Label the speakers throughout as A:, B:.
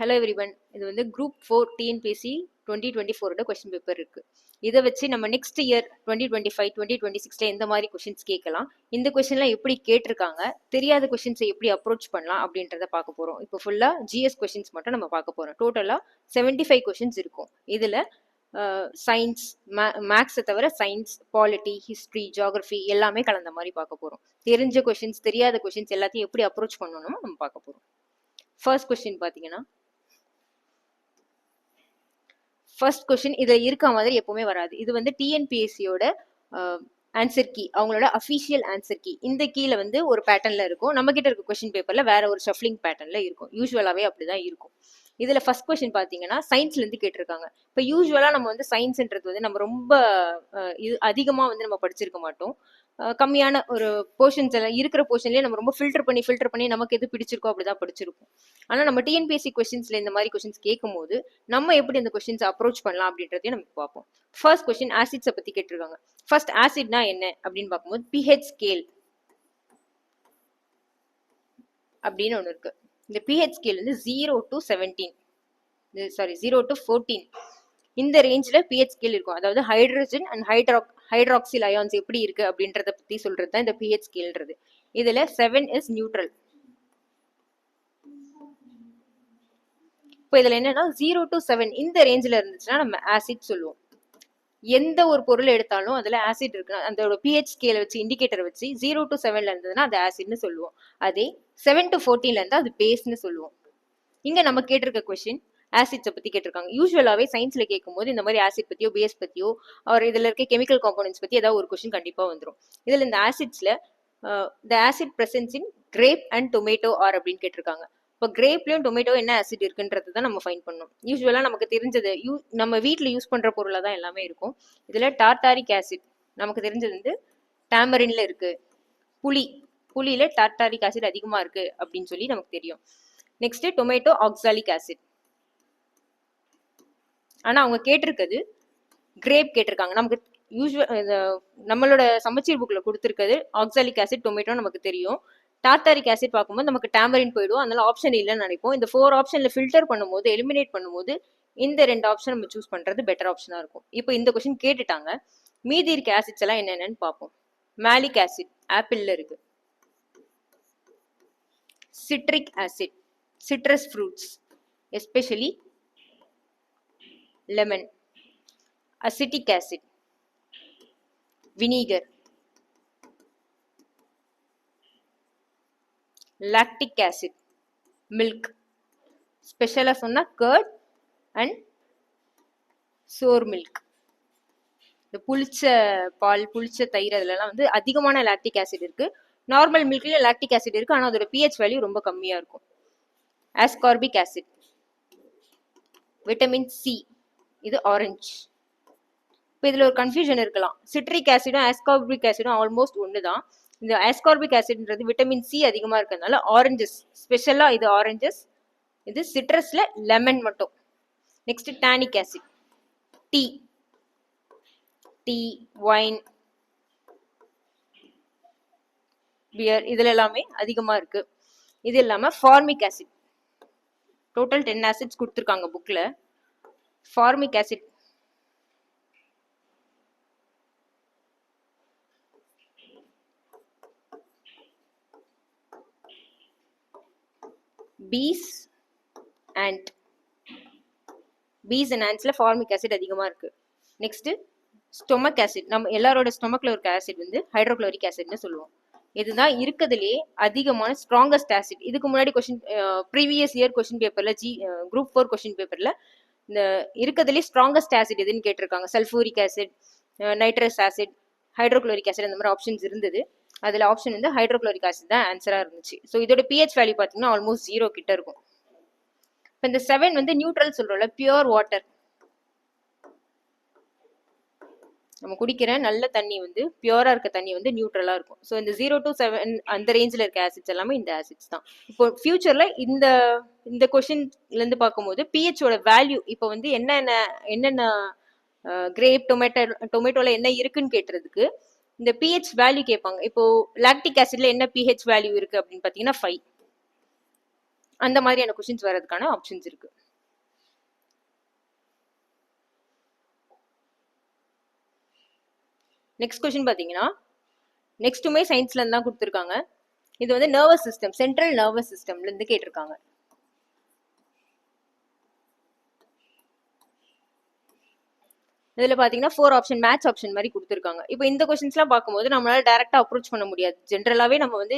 A: Hello everyone இது வந்து group four TNPSC twenty twenty ஃபோரோட கொஸ்டின் பேப்பர் இருக்கு. இதை வச்சு நம்ம next year twenty twenty five twenty twenty சிக்ஸ்ல எந்த மாதிரி கொஸ்டின்ஸ் கேட்கலாம்? இந்த கொஸ்டின்லாம் எப்படி கேட்டிருக்காங்க? தெரியாத கொஸ்டின்ஸை எப்படி அப்ரோச் பண்ணலாம் அப்படின்றத பார்க்க போகிறோம் இப்போ ஃபுல்லாக ஜிஎஸ் கொஸ்டின்ஸ் மட்டும் நம்ம பார்க்க போகிறோம் டோட்டலாக செவன்டி ஃபைவ் கொஸ்டின்ஸ் இருக்கும். இதில் சயின்ஸ் மே மேக்ஸை தவிர சயின்ஸ் பாலிட்டி ஹிஸ்ட்ரி ஜியாகிரஃபி எல்லாமே கலந்த மாதிரி பார்க்க போகிறோம் தெரிஞ்ச கொஷின்ஸ் தெரியாத கொஷின்ஸ் எல்லாத்தையும் எப்படி அப்ரோச் பண்ணணுமோ நம்ம பார்க்க போகிறோம் ஃபர்ஸ்ட் கொஸ்டின் பார்த்தீங்கன்னா ஃபர்ஸ்ட் கொஸ்டின் இதில் இருக்க மாதிரி எப்பவுமே வராது. இது வந்து டிஎன்பிஎஸ்சியோட ஆன்சர் கீ அவங்களோட அஃபிஷியல் ஆன்சர் கீ இந்த கீழே வந்து ஒரு பேட்டர்ன்ல இருக்கும். நம்ம கிட்ட இருக்க கொஸ்டின் பேப்பர்ல வேற ஒரு ஷஃப்லிங் பேட்டர்ன்ல இருக்கும். யூஸ்வலாவே அப்படிதான் இருக்கும். இதுல ஃபர்ஸ்ட் கொஸ்டின் பாத்தீங்கன்னா சயின்ஸ்ல இருந்து கேட்டிருக்காங்க. இப்போ யூஸ்வலா நம்ம வந்து சயின்ஸ்ன்றது வந்து நம்ம ரொம்ப அஹ், இது அதிகமா வந்து நம்ம படிச்சிருக்க மாட்டோம். கம்மியான ஒரு போர்ஷன்ஸ் எல்லாம் இருக்கிற போர்ஷன்லயே நம்ம ரொம்ப ஃபில்டர் பண்ணி ஃபில்டர் பண்ணி நமக்கு எது பிடிச்சிருக்கோ அப்படிதான் படிச்சிருப்போம். ஆனா நம்ம டிஎன்பிஎஸ்சி கொஸ்டின்ஸ்ல இந்த மாதிரி கொஸ்டின்ஸ் கேட்கும் போது நம்ம எப்படி இந்த கொஸ்டின்ஸ் அப்ரோச் பண்ணலாம் அப்படின்றதையும் நம்ம பார்ப்போம். ஃபர்ஸ்ட் கொஸ்டின் ஆசிட்ஸை பத்தி கேட்டிருக்காங்க. ஃபர்ஸ்ட் ஆசிட்னா என்ன அப்படின்னு பார்க்கும்போது பிஹெச் ஸ்கேல் அப்படின்னு ஒன்று இருக்கு. இந்த பிஹெச் ஸ்கேல் வந்து zero to seventeen sorry zero to fourteen இந்த ரேஞ்சில் பிஹெச் ஸ்கேல் இருக்கும். அதாவது hydrogen and hydrox hydroxyl ions எப்படி இருக்கு அப்படின்றத பத்தி சொல்றது தான் இந்த பிஹெச் ஸ்கேல்ன்றது இதுல செவன் இஸ் நியூட்ரல் இப்போ இதுல என்னன்னா ஜீரோ டு செவன் இந்த ரேஞ்சில் இருந்துச்சுன்னா நம்ம ஆசிட் சொல்லுவோம். எந்த ஒரு பொருள் எடுத்தாலும் அதுல ஆசிட் இருக்கு. அதோட பிஹெச் ஸ்கேல வச்சு இண்டிகேட்டர் வச்சு ஜீரோ டு செவன்ல இருந்ததுன்னா அது ஆசிட்னு சொல்லுவோம். அதே செவன் டு ஃபோர்டீன்ல இருந்தா அது பேஸ்னு சொல்லுவோம். இங்க நம்ம கேட்டிருக்க கொஸ்டின் ஆசிட்ஸை பற்றி கேட்டிருக்காங்க. யூஸ்வலாகவே சயின்ஸில் கேட்கும்போது இந்த மாதிரி ஆசிட் பற்றியோ பேஸ் பற்றியோ அவர் இதில் இருக்க கெமிக்கல் காம்பனன்ட்ஸ் பற்றி ஏதாவது ஒரு கொஷின் கண்டிப்பாக வந்துடும் இதில் இந்த ஆசிட்ஸில் the acid presence in grape and tomato are அப்படின்னு கேட்டிருக்காங்க. இப்போ கிரேப்லேயும் டொமேட்டோ என்ன ஆசிட் இருக்குன்றது தான் நம்ம ஃபைன் பண்ணணும். யூஸ்வலாக நமக்கு தெரிஞ்சது யூ நம்ம வீட்டில் யூஸ் பண்ணுற பொருளாக தான் எல்லாமே இருக்கும். இதில் டார்டாரிக் ஆசிட் நமக்கு தெரிஞ்சது வந்து டேமரின்ல இருக்கு. புளி புளியில டார்டாரிக் ஆசிட் அதிகமாக இருக்கு அப்படின்னு சொல்லி நமக்கு தெரியும். நெக்ஸ்ட் டொமேட்டோ ஆக்சாலிக் ஆசிட் ஆனால் அவங்க கேட்டிருக்கிறது கிரேப் கேட்டிருக்காங்க. நமக்கு யூஸ்வல் நம்மளோட சமச்சீர் புக்கில் கொடுத்துருக்கிறது ஆக்சாலிக் ஆசிட் டொமேட்டோ நமக்கு தெரியும். டார்டாரிக் ஆசிட் பார்க்கும்போது நமக்கு டேமரின் போயிடும். அதனால ஆப்ஷன் இல்லைன்னு நினைப்போம். இந்த ஃபோர் ஆப்ஷனில் ஃபில்டர் பண்ணும்போது எலிமினேட் பண்ணும்போது இந்த ரெண்டு ஆப்ஷன் நம்ம சூஸ் பண்ணுறது பெட்டர் ஆப்ஷனாக இருக்கும். இப்போ இந்த கொஸ்டின் கேட்டுட்டாங்க. மீதி இருக்க ஆசிட்ஸ் எல்லாம் என்னென்னு பார்ப்போம். மேலிக் ஆசிட் ஆப்பிளில் இருக்கு. Citric acid citrus fruits especially lemon acetic acid vinegar lactic acid milk ஸ்பெஷலாக சொன்னால் கர்ட் அண்ட் சோர் மில்க் இந்த புளிச்ச பால் புளிச்ச தயிர் அதுலலாம் வந்து அதிகமான லாக்டிக் ஆசிட் இருக்கு. நார்மல் மில்க்லேயும் லாக்டிக் ஆசிட் இருக்கு. ஆனால் அதோட பிஹெச் வேல்யூ ரொம்ப கம்மியாக இருக்கும். ஆஸ்கார்பிக் ஆசிட் விட்டமின் சி இது ஆரஞ்சு இப்போ இதில் ஒரு கன்ஃபியூஷன் இருக்கலாம். சிட்ரிக் ஆசிடும் ஆஸ்கார்பிக் ஆசிடும் ஆல்மோஸ்ட் ஒன்று தான் இந்த ஆஸ்கார்பிக் ஆசிட்ன்றது விட்டமின் சி அதிகமாக இருக்கிறதுனால ஆரஞ்சஸ் ஸ்பெஷலாக இது ஆரஞ்சஸ் இது சிட்ரஸில் லெமன் மட்டும். Next tannic acid tea tea wine beer இதில் எல்லாமே அதிகமாக இருக்குது இது இல்லாமல் formic acid total ten acids கொடுத்துருக்காங்க புக்கில் formic acid bees and bees and ஆண்ட்ஸில் formic acid அதிகமாக இருக்குது நெக்ஸ்ட்டு ஸ்டொமக் ஆசிட் நம்ம எல்லாரோட ஸ்டொமக்கில் இருக்க ஆசிட் வந்து ஹைட்ரோக்ளோரிக் ஆசிட்னு சொல்லுவோம். இதுதான் இருக்கிறதுலே அதிகமான ஸ்ட்ராங்கஸ்ட் ஆசிட் இதுக்கு முன்னாடி கொஸ்டின் ப்ரீவியஸ் இயர் கொஸ்டின் பேப்பரில் ஜி குரூப் ஃபோர் கொஸ்டின் பேப்பரில் இந்த இருக்கிறதுலே ஸ்ட்ராங்கஸ்ட் ஆசிட் எதுன்னு கேட்டிருக்காங்க. Sulphuric acid nitrous acid hydrochloric acid அந்த மாதிரி ஆப்ஷன்ஸ் இருந்தது. அதில் ஆப்ஷன் வந்து ஹைட்ரோக்ளோரிக் ஆசிட் தான் ஆன்சராக இருந்துச்சு. ஸோ இதோட பிஹெச் வேல்யூ பார்த்தீங்கன்னா ஆல்மோஸ்ட் ஜீரோ கிட்ட இருக்கும். இப்போ இந்த செவன் வந்து நியூட்ரல் சொல்கிறோம்ல பியூர் வாட்டர் நம்ம குடிக்கிற நல்ல தண்ணி வந்து பியூரா இருக்க தண்ணி வந்து நியூட்ரலா இருக்கும். ஸோ இந்த ஜீரோ டு செவன் அந்த ரேஞ்சில் இருக்க ஆசிட்ஸ் எல்லாமே இந்த ஆசிட்ஸ் தான். இப்போ ஃபியூச்சர்ல இந்த இந்த கொஷின்ல இருந்து பார்க்கும்போது பிஹெச்சோட வேல்யூ இப்போ வந்து என்னென்ன என்னென்ன கிரேப் டொமேட்டோ டொமேட்டோல என்ன இருக்குன்னு கேட்டுறதுக்கு இந்த பிஹெச் வேல்யூ கேட்பாங்க. இப்போ லாக்டிக் ஆசிட்ல என்ன பிஹெச் வேல்யூ இருக்கு அப்படின்னு பார்த்தீங்கன்னா ஃபைவ் அந்த மாதிரியான கொஷின்ஸ் வர்றதுக்கான ஆப்ஷன்ஸ் இருக்கு. நெக்ஸ்ட் கொஷின் பார்த்தீங்கன்னா நெக்ஸ்ட்டுமே சயின்ஸ்லேருந்து தான் கொடுத்துருக்காங்க. இது வந்து நர்வஸ் சிஸ்டம் சென்ட்ரல் நர்வஸ் சிஸ்டம்லேருந்து கேட்டிருக்காங்க. இதில் பார்த்தீங்கன்னா ஃபோர் ஆப்ஷன் மேட்ச் ஆப்ஷன் மாதிரி கொடுத்துருக்காங்க. இப்போ இந்த கொஸ்டின்ஸ்லாம் பார்க்கும்போது நம்மளால டேரெக்டாக அப்ரோச் பண்ண முடியாது. ஜென்ரலாகவே நம்ம வந்து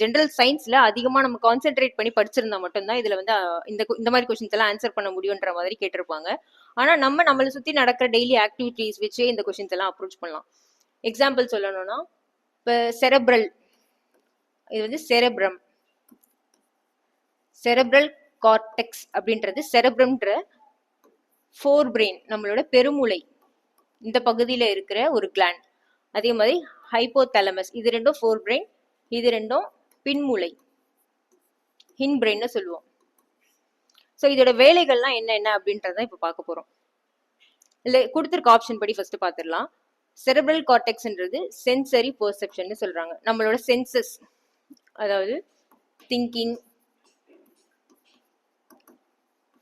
A: ஜென்ரல் சயின்ஸில் அதிகமாக நம்ம கான்சென்ட்ரேட் பண்ணி படிச்சிருந்தா மட்டும்தான் இதில் வந்து இந்த இந்த மாதிரி கொஷின்ஸ் எல்லாம் ஆன்சர் பண்ண முடியுன்ற மாதிரி கேட்டிருப்பாங்க. ஆனால் நம்ம நம்மளை சுற்றி நடக்கிற டெய்லி ஆக்டிவிட்டீஸ் வச்சே இந்த கொஷின்ஸ் எல்லாம் அப்ரோச் பண்ணலாம். எக்ஸாம்பிள் சொல்லணும்னா இப்போ செரப்ரல் இது வந்து செரப்ரம் செரப்ரல் கார்டெக்ஸ் அப்படின்றது செரப்ரம்ன்ற ஃபோர் பிரெயின் நம்மளோட பெருமுளை. இந்த பகுதியில் இருக்கிற ஒரு கிளாண்ட் அதே மாதிரி ஹைப்போதலமஸ் இது ரெண்டும் ஃபோர் பிரெயின் இது ரெண்டும் பின்முளை. ஹின் பிரெயின்னு சொல்லுவோம். ஸோ இதோட வேலைகள்லாம் என்ன என்ன அப்படின்றத இப்போ பார்க்க போகிறோம் இல்லை கொடுத்துருக்க ஆப்ஷன் படி ஃபர்ஸ்ட் பார்த்துடலாம். செரப்ரல் கார்டெக்ஸ்ன்றது சென்சரி பர்செப்ஷன் சொல்றாங்க. நம்மளோட சென்சஸ் அதாவது திங்கிங்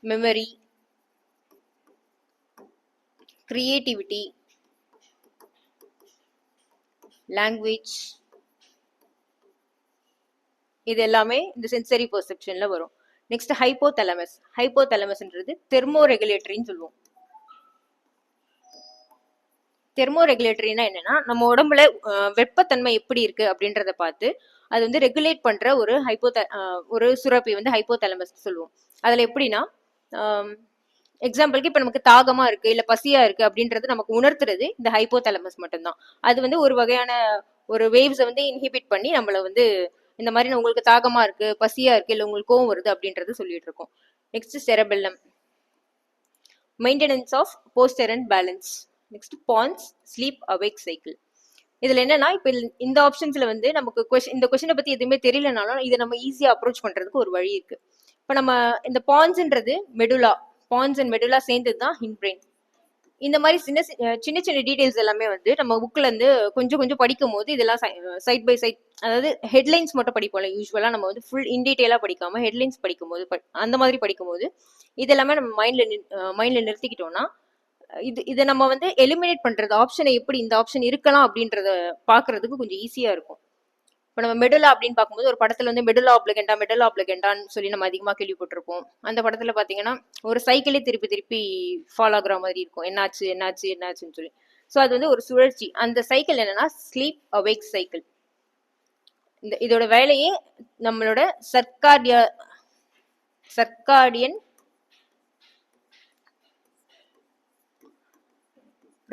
A: மெமரி கிரியேட்டிவிட்டி லாங்குவேஜ் இது எல்லாமே இந்த சென்சரி பர்செப்ஷன்ல வரும். நெக்ஸ்ட் ஹைப்போதலமஸ் ஹைப்போதலமஸ்ன்றது தெர்மோ ரெகுலேட்டரின்னு சொல்லுவோம். தெர்மோ ரெகுலேட்டரினா என்னன்னா நம்ம உடம்புல வெப்பத்தன்மை எப்படி இருக்கு அப்படின்றத பார்த்து அது வந்து ரெகுலேட் பண்ற ஒரு ஹைப்போ ஒரு சுரப்பி வந்து ஹைப்போதலமஸ் சொல்லுவோம். அதுல எப்படின்னா எக்ஸாம்பிளுக்கு இப்ப நமக்கு தாகமா இருக்கு இல்ல பசியா இருக்கு அப்படின்றது நமக்கு உணர்த்துறது இந்த ஹைப்போதலமஸ் மட்டும்தான். அது வந்து ஒரு வகையான ஒரு வேவ்ஸை வந்து இன்ஹிபிட் பண்ணி நம்மள வந்து இந்த மாதிரி உங்களுக்கு தாகமா இருக்கு பசியா இருக்கு இல்ல உங்களுக்கு கோவம் வருது அப்படின்றது சொல்லிட்டு இருக்கோம். Next cerebellum maintenance of posture and balance next pons sleep awake cycle இதுல என்னன்னா இப்ப இந்த ஆப்ஷன்ஸ்ல வந்து நமக்கு கொஷின் இந்த கொஷினை பத்தி எதுவுமே தெரியலனாலும் இதை நம்ம ஈஸியா அப்ரோச் பண்றதுக்கு ஒரு வழி இருக்கு. இப்ப நம்ம இந்த பான்ஸ்ன்றது மெடுலா பான்ஸ் அண்ட் மெடுலா சேர்ந்தது தான் ஹின் பிரெயின் இந்த மாதிரி சின்ன சின்ன சின்ன டீடைல்ஸ் எல்லாமே வந்து நம்ம புக்ல இருந்து கொஞ்சம் கொஞ்சம் படிக்கும் போது இதெல்லாம் சைட் பை சைட் அதாவது ஹெட்லைன்ஸ் மட்டும் படிப்போம்ல யூஸ்வலாக நம்ம வந்து ஃபுல் இன் டீடைலா படிக்காம ஹெட்லைன்ஸ் படிக்கும்போது அந்த மாதிரி படிக்கும்போது இதெல்லாமே இது எல்லாமே நம்ம மைண்ட்ல மைண்ட்ல நிறுத்திக்கிட்டோம்னா இது இதை நம்ம வந்து எலிமினேட் பண்றது ஆப்ஷனை எப்படி இந்த ஆப்ஷன் இருக்கலாம் அப்படின்றத பாக்குறதுக்கு கொஞ்சம் ஈஸியா இருக்கும். இப்போ நம்ம மெடுலா அப்படின்னு பார்க்கும்போது ஒரு படத்துல வந்து மெடுலா ஆப்ளகெண்டா மெடுலா ஆப்ளகெண்டான்னு சொல்லி நம்ம அதிகமாக கேள்விப்பட்டிருப்போம். அந்த படத்துல பாத்தீங்கன்னா ஒரு சைக்கிளே திருப்பி திருப்பி ஃபாலோ ஆகுற மாதிரி இருக்கும். என்னாச்சு என்னாச்சு என்னாச்சுன்னு சொல்லி. ஸோ அது வந்து ஒரு சுழற்சி. அந்த சைக்கிள் என்னன்னா ஸ்லீப் அவேக் சைக்கிள் இந்த இதோட வேலையே நம்மளோட சர்க்கார்டியா சர்க்காடியன்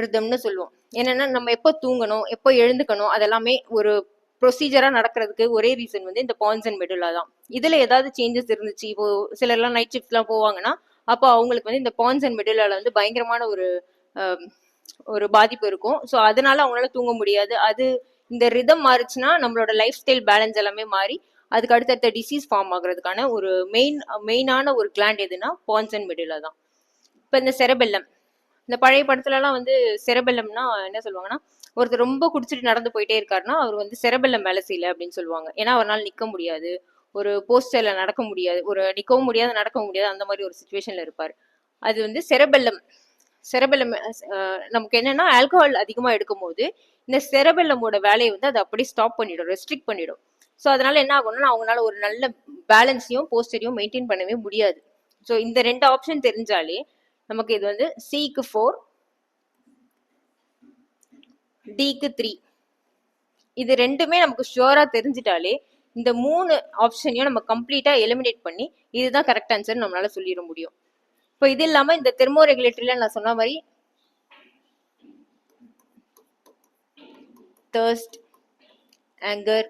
A: ரிதம்னு சொல்லுவோம். என்னன்னா நம்ம எப்போ தூங்கணும் எப்போ எழுந்துக்கணும் அதெல்லாமே ஒரு ப்ரொசீஜரா நடக்கிறதுக்கு ஒரே ரீசன் வந்து இந்த பான்ஸ் அண்ட் மெடுலா தான். இதுல ஏதாவது சேஞ்சஸ் இருந்துச்சு இப்போ சிலர்லாம் நைட் ஷிஃப்ட்லாம் போவாங்கன்னா அப்போ அவங்களுக்கு வந்து இந்த பான்ஸ் அண்ட் மெடுலால வந்து பயங்கரமான ஒரு ஒரு பாதிப்பு இருக்கும். ஸோ அதனால அவங்களால தூங்க முடியாது. அது இந்த ரிதம் மாறுச்சுன்னா நம்மளோட லைஃப் ஸ்டைல் பேலன்ஸ் எல்லாமே மாறி அதுக்கு அடுத்தடுத்த டிசீஸ் ஃபார்ம் ஆகுறதுக்கான ஒரு மெயின் மெயினான ஒரு கிளாண்ட் எதுனா பான்ஸ் அண்ட் மெடுலா தான். இப்போ இந்த செரபெல்லம் இந்த பழைய படத்துலலாம் வந்து செரபெல்லம்னா என்ன சொல்லுவாங்கன்னா ஒருத்தர் ரொம்ப குடிச்சிட்டு நடந்து போயிட்டே இருக்காருன்னா அவர் வந்து செரபெல்லம் வேலை செய்யல அப்படின்னு சொல்லுவாங்க. ஏன்னா அவரால் நிற்க முடியாது. ஒரு போஸ்டர்ல நடக்க முடியாது. ஒரு நிற்கவும் முடியாது நடக்கவும் முடியாது. அந்த மாதிரி ஒரு சுச்சுவேஷன்ல இருப்பார். அது வந்து செரபெல்லம். செரபெல்லம் நமக்கு என்னன்னா ஆல்கஹால் அதிகமாக எடுக்கும் போது இந்த செரபெல்லமோட வேலையை வந்து அதை அப்படியே ஸ்டாப் பண்ணிடும் ரெஸ்ட்ரிக்ட் பண்ணிடும். ஸோ அதனால என்ன ஆகும்னா அவங்களால ஒரு நல்ல பேலன்ஸையும் போஸ்டரையும் மெயின்டைன் பண்ணவே முடியாது. ஸோ இந்த ரெண்டு ஆப்ஷன் தெரிஞ்சாலே நமக்கு இது வந்து சிக்கு ஃபோர் டிக்கு த்ரீ இது ரெண்டுமே நமக்கு ஷுவராக தெரிஞ்சிட்டாலே இந்த மூணு ஆப்ஷனையும் நம்ம கம்ப்ளீட்டாக எலிமினேட் பண்ணி இதுதான் கரெக்ட் ஆன்சர் நம்மளால சொல்லிட முடியும். இப்போ இது இல்லாமல் இந்த தெர்மோ ரெகுலேட்டரியில் நான் சொன்ன மாதிரி தர்ஸ்ட் ஆங்கர்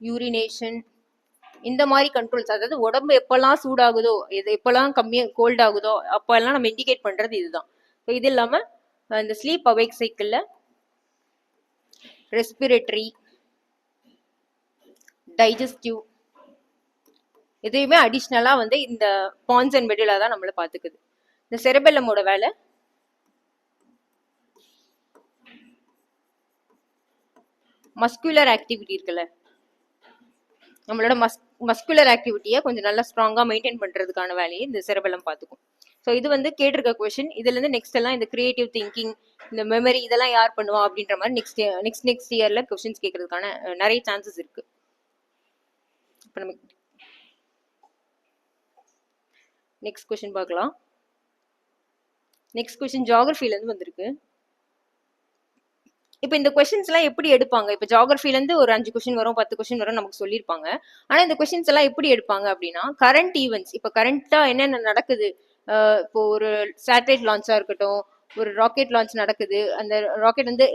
A: யூரினேஷன் இந்த மாதிரி கண்ட்ரோல்ஸ் அதாவது உடம்பு எப்பெல்லாம் சூடாகுதோ இது எப்பெல்லாம் கம்மியாக கோல்ட் ஆகுதோ அப்போல்லாம் நம்ம இண்டிகேட் பண்ணுறது இதுதான். ஸோ இது இல்லாமல் இந்த ஸ்லீப் அவேக் சைக்கிளில் ரெஸ்பிரேட்டரி டைஜஸ்டிவ் எதையுமே அடிஷ்னலாக வந்து இந்த பான்ஸ் அண்ட் மெடுலா தான் நம்மளை பார்த்துக்குது இந்த செரபெல்லமோட வேலை மஸ்குலர் ஆக்டிவிட்டி இருக்குல்ல. நம்மளோட மஸ் மஸ்குலர் ஆக்டிவிட்டியை கொஞ்சம் நல்லா ஸ்ட்ராங்காக மெயின்டைன் பண்ணுறதுக்கான வேலையை இந்த செரபலம் பார்த்துக்கும். ஸோ இது வந்து கேட்டிருக்க கொஷின் இதுலேருந்து நெக்ஸ்ட் எல்லாம் இந்த கிரியேட்டிவ் திங்கிங் இந்த மெமரி இதெல்லாம் யார் பண்ணுவா அப்படின்ற மாதிரி நெக்ஸ்ட் நெக்ஸ்ட் நெக்ஸ்ட் இயரில் கொஷின்ஸ் கேட்கறதுக்கான நிறைய சான்சஸ் இருக்கு. இப்போ நம்ம நெக்ஸ்ட் கொஷின் பார்க்கலாம். நெக்ஸ்ட் கொஷின் ஜாகிரஃபிலேருந்து வந்திருக்கு. இப்போ இந்த கொஷின்ஸ் எல்லாம் எப்படி எடுப்பாங்க? இப்போ ஜாகிரஃபில இருந்து ஒரு அஞ்சு கொஷின் வரும் பத்து கொஷின் வரும் நமக்கு சொல்லியிருப்பாங்க. ஆனா இந்த கொஷின்ஸ் எல்லாம் எப்படி எடுப்பாங்க அப்படின்னா கரண்ட் ஈவெண்ட்ஸ் இப்போ கரண்டா என்னென்ன நடக்குது? இப்போ ஒரு சேட்டலைட் லான்ச்சா இருக்கட்டும் ஒரு ராக்கெட் லான்ச் நடக்குது. அந்த ராக்கெட் வந்து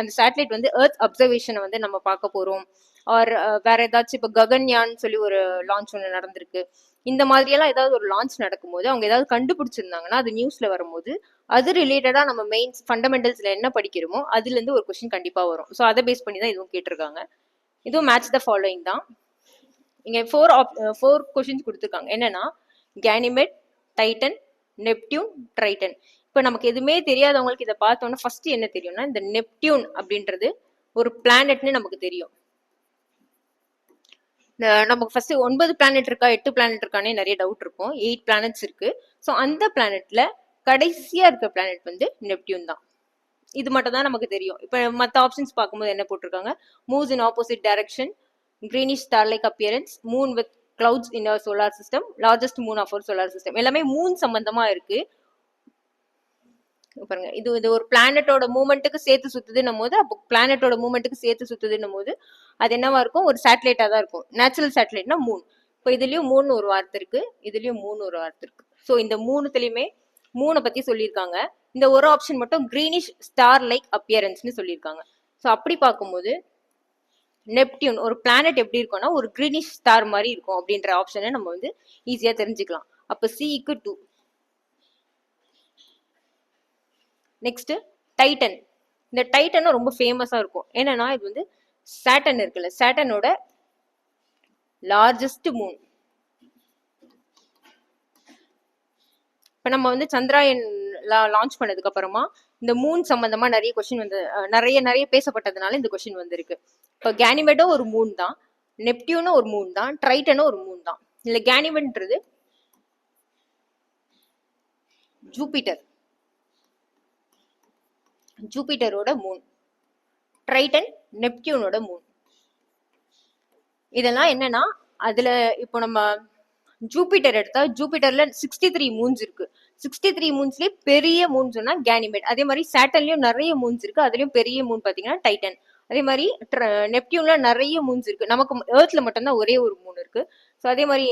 A: அந்த சேட்டலைட் வந்து எர்த் அப்சர்வேஷனை வந்து நம்ம பார்க்க போறோம். ஆர் வேற ஏதாச்சும் இப்போ ககன்யான் சொல்லி ஒரு லான்ச் ஒன்று நடந்திருக்கு. இந்த மாதிரியெல்லாம் ஏதாவது ஒரு லான்ச் நடக்கும்போது அவங்க ஏதாவது கண்டுபிடிச்சிருந்தாங்கன்னா அது நியூஸ்ல வரும்போது அது ரிலேட்டடா நம்ம மெயின் ஃபண்டமெண்டல்ஸ்ல என்ன படிக்கிறோமோ அதுல இருந்து ஒரு கொஸ்டின் கண்டிப்பா வரும். ஸோ அதை பேஸ் பண்ணி தான் இதுவும் கேட்டிருக்காங்க. இதுவும் மேட்ச் த ஃபாலோயிங் தான். இங்க ஃபோர் ஆப் ஃபோர் கொஷின்ஸ் கொடுத்துருக்காங்க. என்னன்னா கேனிமெட் டைட்டன் நெப்டியூன் ட்ரைட்டன் இப்போ நமக்கு எதுவுமே தெரியாதவங்களுக்கு இதை பார்த்தோன்னா ஃபர்ஸ்ட் என்ன தெரியும்னா இந்த நெப்டியூன் அப்படின்றது ஒரு பிளானட்னு நமக்கு தெரியும். நமக்கு ஃபர்ஸ்ட் ஒன்பது பிளானட் இருக்கா எட்டு பிளானட் இருக்கானே நிறைய டவுட் இருக்கும். எயிட் பிளானட்ஸ் இருக்கு. ஸோ அந்த பிளானட்ல கடைசியா இருக்க பிளானட் வந்து நெப்டியூன் தான். இது மட்டும் தான் நமக்கு தெரியும். இப்போ மற்ற ஆப்ஷன்ஸ் பார்க்கும்போது என்ன போட்டிருக்காங்க? Moves in opposite direction greenish starlike appearance moon with clouds in our solar system largest moon of our solar system எல்லாமே மூன் சம்பந்தமா இருக்கு. பாருங்க. இது இது ஒரு பிளானட்டோட மூமெண்ட்டுக்கு சேர்த்து சுத்துதுன்னும் போது அப்போ பிளானட்டோட மூமெண்ட்டுக்கு சேர்த்து சுத்துதுன்னும் போது அது என்னவா இருக்கும்? ஒரு சேட்டலைட்டா தான் இருக்கும். நேச்சுரல் சேட்டலைட்னா மூணு இப்போ இதுலயும் மூணு ஒரு வார்த்தை இருக்கு. இதுலயும் மூணு ஒரு வார்த்தை இருக்கு. ஸோ இந்த மூணுத்துலயுமே மூணை பத்தி சொல்லியிருக்காங்க. இந்த ஒரு ஆப்ஷன் மட்டும் கிரீனிஷ் ஸ்டார் லைக் அப்பியரன்ஸ்னு சொல்லியிருக்காங்க. ஸோ அப்படி பார்க்கும்போது நெப்டியூன் ஒரு பிளானட் எப்படி இருக்கும்னா ஒரு கிரீனிஷ் ஸ்டார் மாதிரி இருக்கும் அப்படின்ற ஆப்ஷனை நம்ம வந்து ஈஸியாக தெரிஞ்சுக்கலாம். அப்போ சிக்கு டூ நெக்ஸ்ட் டைட்டன் இந்த டைட்டனும் ரொம்ப ஃபேமஸாக இருக்கும். என்னன்னா இது வந்து சேட்டன் இருக்குல்ல. சேட்டனோட லார்ஜஸ்ட் மூன் இப்போ நம்ம வந்து சந்திராயன் லான்ச் பண்ணதுக்கு அப்புறமா இந்த மூன் சம்பந்தமா நிறைய கொஸ்டின் வந்து நிறைய நிறைய பேசப்பட்டதுனால இந்த கொஸ்டின் வந்திருக்கு. இப்போ கேனிமெடோ ஒரு மூன் தான். நெப்டியூனும் ஒரு மூன் தான். ட்ரைட்டனும் ஒரு மூன் தான். இல்லை கேனிமெட்ன்றது ஜூபிட்டர் ஜூபிட்டரோட மூன் ட்ரைட்டன் நெப்டியூனோட மூன் இதெல்லாம் என்னன்னா அதுல இப்போ நம்ம ஜூபிட்டர் எடுத்தா ஜூபிட்டர்ல சிக்ஸ்டி த்ரீ மூன்ஸ் இருக்கு. சிக்ஸ்டி த்ரீ மூன்ஸ்லயே பெரிய மூன் சொன்னா கேனிமேட் அதே மாதிரி சேட்டன்லயும் நிறைய மூன்ஸ் இருக்கு. அதுலயும் பெரிய மூன் பாத்தீங்கன்னா டைட்டன் அதே மாதிரி நெப்டியூன்ல நிறைய மூன்ஸ் இருக்கு. நமக்கு ஏர்த்ல மட்டும்தான் ஒரே ஒரு மூன் இருக்கு. ஸோ அதே மாதிரி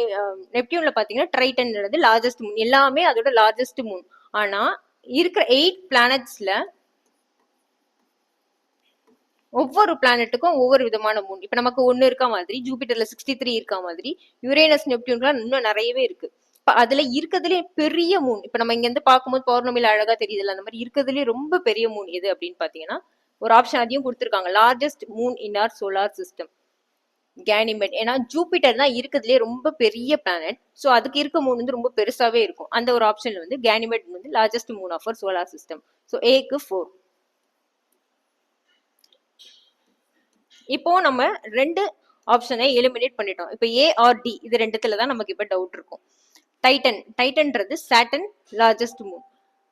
A: நெப்டியூன்ல பாத்தீங்கன்னா ட்ரைட்டன்றது லார்ஜஸ்ட் மூன் எல்லாமே அதோட லார்ஜஸ்ட் மூன் ஆனா இருக்கிற எயிட் பிளானட்ஸ்ல ஒவ்வொரு பிளானட்டுக்கும் ஒவ்வொரு விதமான மூன் இப்ப நமக்கு ஒண்ணு இருக்க மாதிரி ஜூபிட்டர்ல சிக்ஸ்டி த்ரீ இருக்க மாதிரி யுரேனஸ் நெப்டியூன்லாம் இன்னும் நிறையவே இருக்கு. அதுல இருக்கிறதுலே பெரிய மூன் இப்ப நம்ம இங்க இருந்து பார்க்கும்போது பௌர்ணமியில அழகா தெரியுதுல்ல அந்த மாதிரி இருக்கிறதுலே ரொம்ப பெரிய மூன் எது அப்படின்னு பாத்தீங்கன்னா ஒரு ஆப்ஷன் அதையும் கொடுத்துருக்காங்க. Largest moon in our solar system Ganymede ஏன்னா ஜூபிட்டர் தான் இருக்கிறதுலே ரொம்ப பெரிய பிளானட் ஸோ அதுக்கு இருக்க மூன் வந்து ரொம்ப பெருசாவே இருக்கும். அந்த ஒரு ஆப்ஷன்ல வந்து கேனிமெட் வந்து largest moon of solar system so ஏக்கு ஃபோர் இப்போ நம்ம ரெண்டு ஆப்ஷனை எலிமினேட் பண்ணிட்டோம். இப்போ ஏ ஆர் டி இது ரெண்டுத்துல தான் நமக்கு இப்போ டவுட் இருக்கும். டைட்டன் டைட்டன்றது சாட்டன் லார்ஜஸ்ட் மூன்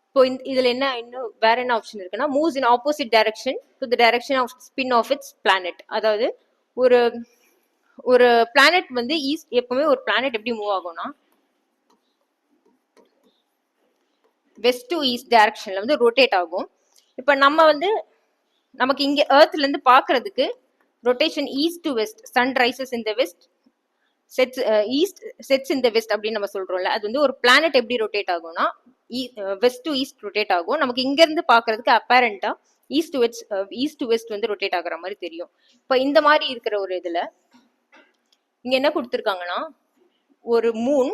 A: இப்போ இந்த இதுல என்ன இன்னும் வேற என்ன ஆப்ஷன் இருக்குன்னா moves in opposite direction to the direction of spin of its planet அதாவது ஒரு ஒரு பிளானட் வந்து ஈஸ்ட் எப்பவுமே ஒரு பிளானட் எப்படி மூவ் ஆகும்னா வெஸ்ட் டு ஈஸ்ட் டைரக்ஷன்ல வந்து ரொட்டேட் ஆகும். இப்போ நம்ம வந்து நமக்கு இங்கே ஏர்த்லேருந்து பார்க்கறதுக்கு rotation east to west sun rises in the west sets east sets in the west அப்படின்னு நம்ம சொல்றோம்ல. அது வந்து ஒரு பிளானட் எப்படி ரொட்டேட் ஆகும்னா வெஸ்ட் டு ஈஸ்ட் ரொட்டேட் ஆகும். நமக்கு இங்க இருந்து பாக்குறதுக்கு அப்பேரண்டா east to west east to west வந்து ரொட்டேட் ஆகுற மாதிரி தெரியும். இப்போ இந்த மாதிரி இருக்கிற ஒரு இதுல இங்க என்ன கொடுத்துருக்காங்கன்னா ஒரு மூன்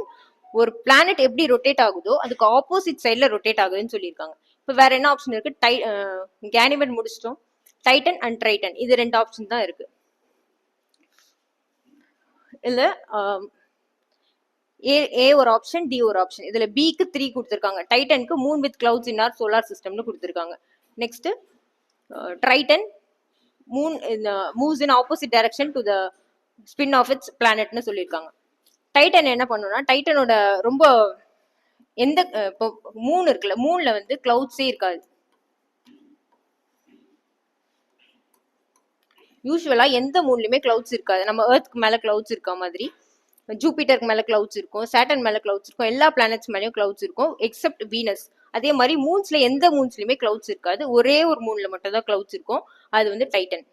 A: ஒரு பிளானட் எப்படி ரொட்டேட் ஆகுதோ அதுக்கு ஆப்போசிட் சைட்ல ரொட்டேட் ஆகுதுன்னு சொல்லியிருக்காங்க. இப்போ வேற என்ன ஆப்ஷன் இருக்கு? டை கேனிமெட் uh, முடிச்சிட்டோம். டைட்டன் அண்ட் ட்ரைட்டன் இது ரெண்டு ஆப்ஷன் தான் இருக்கு. இல்ல ஏ ஏ ஒரு ஆப்ஷன் டி ஒரு ஆப்ஷன் இதுல பிக்கு த்ரீ கொடுத்துருக்காங்க. டைட்டனுக்கு moon with clouds in our solar சிஸ்டம்னு கொடுத்துருக்காங்க. Next Triton moon moves in opposite direction to the spin of its பிளானட்னு சொல்லியிருக்காங்க. டைட்டன் என்ன பண்ணுன்னா டைட்டனோட ரொம்ப எந்த இப்போ மூணு இருக்குல்ல மூணில் வந்து கிளவுட்ஸே இருக்காது. யூஸ்வலாக எந்த மூன்லையுமே கிளவுட்ஸ் இருக்காது. நம்ம ஏர்த்க்கு மேலே கிளவுட்ஸ் இருக்க மாதிரி. ஜூபிட்டருக்கு மேலே கிளவுட்ஸ் இருக்கும். சேட்டன் மேலே கிளவுட்ஸ் இருக்கும். எல்லா பிளானட்ஸ் மேலேயும் கிளவுட்ஸ் இருக்கும் எக்ஸப்ட் வீனஸ் அதே மாதிரி மூன்ஸ்ல எந்த மூன்ஸ்லையுமே கிளவுட்ஸ் இருக்காது. ஒரே ஒரு மூன்ல மட்டும் தான் கிளவுட்ஸ் இருக்கும். அது வந்து டைட்டன்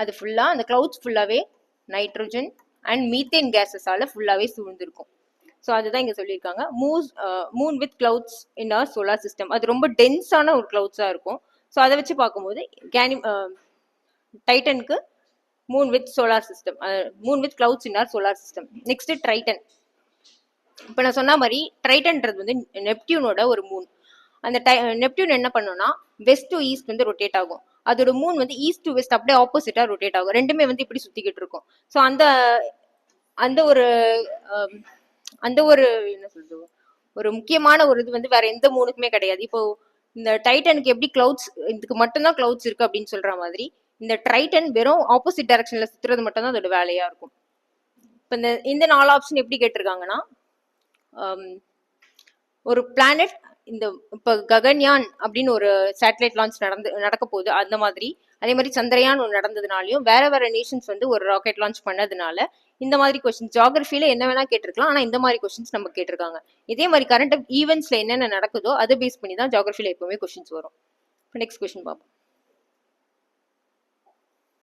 A: அது ஃபுல்லாக அந்த கிளவுட்ஸ் ஃபுல்லாகவே நைட்ரஜன் அண்ட் மீத்தேன் கேஸஸால் ஃபுல்லாகவே சூழ்ந்திருக்கும். ஸோ அதுதான் இங்கே சொல்லியிருக்காங்க. Mousse moon with clouds in our solar system அது ரொம்ப டென்ஸான ஒரு க்ளவுட்ஸாக இருக்கும். ஸோ அதை வச்சு பார்க்கும்போது கேனி டைட்டனுக்கு moon with solar system moon with clouds in our solar system. Next Triton. இப்போ நான் சொன்ன மாதிரி ட்ரைட்டன்றது வந்து நெப்டியூனோட ஒரு மூன். அந்த டை நெப்டியூன் என்ன பண்ணும்னா வெஸ்ட் டு ஈஸ்ட் வந்து ரொட்டேட் ஆகும். அதோட மூன் வந்து ஈஸ்ட் டு வெஸ்ட் அப்படியே ஆப்போசிட்டா ரொட்டேட் ஆகும். ரெண்டுமே வந்து இப்படி சுத்திக்கிட்டு இருக்கும். ஸோ அந்த அந்த ஒரு அந்த ஒரு என்ன சொல்றது? ஒரு முக்கியமான ஒரு இது வந்து வேற எந்த மூணுக்குமே கிடையாது. இப்போ இந்த டைட்டனுக்கு எப்படி கிளவுட்ஸ் இதுக்கு மட்டும்தான் கிளவுட்ஸ் இருக்கு அப்படின்னு சொல்ற மாதிரி இந்த ட்ரைட்டன் வெறும் ஆப்போசிட் டைரக்ஷன்ல சுத்துறது மட்டும்தான் அதோட வேலையா இருக்கும். இப்போ இந்த இந்த நாலு ஆப்ஷன் எப்படி கேட்டிருக்காங்கன்னா ஒரு பிளானட் இந்த இப்போ ககன்யான் அப்படின்னு ஒரு சேட்டலைட் லான்ச் நடந்து நடக்க போகுது அந்த மாதிரி. அதே மாதிரி சந்திரயான் ஒன்று நடந்ததுனாலையும் வேற வேற நேஷன்ஸ் வந்து ஒரு ராக்கெட் லான்ச் பண்ணதுனால இந்த மாதிரி கொஸ்டின் ஜாகிரஃபில என்ன வேணா கேட்டிருக்கலாம். ஆனா இந்த மாதிரி கொஸ்டின்ஸ் நம்ம கேட்டிருக்காங்க. இதே மாதிரி கரண்ட் ஈவெண்ட்ஸ்ல என்னென்ன நடக்குதோ அதை பேஸ் பண்ணி தான் ஜாகிரஃபில எப்பவுமே கொஸ்டின்ஸ் வரும். நெக்ஸ்ட் கொஸ்டின் பார்ப்போம்.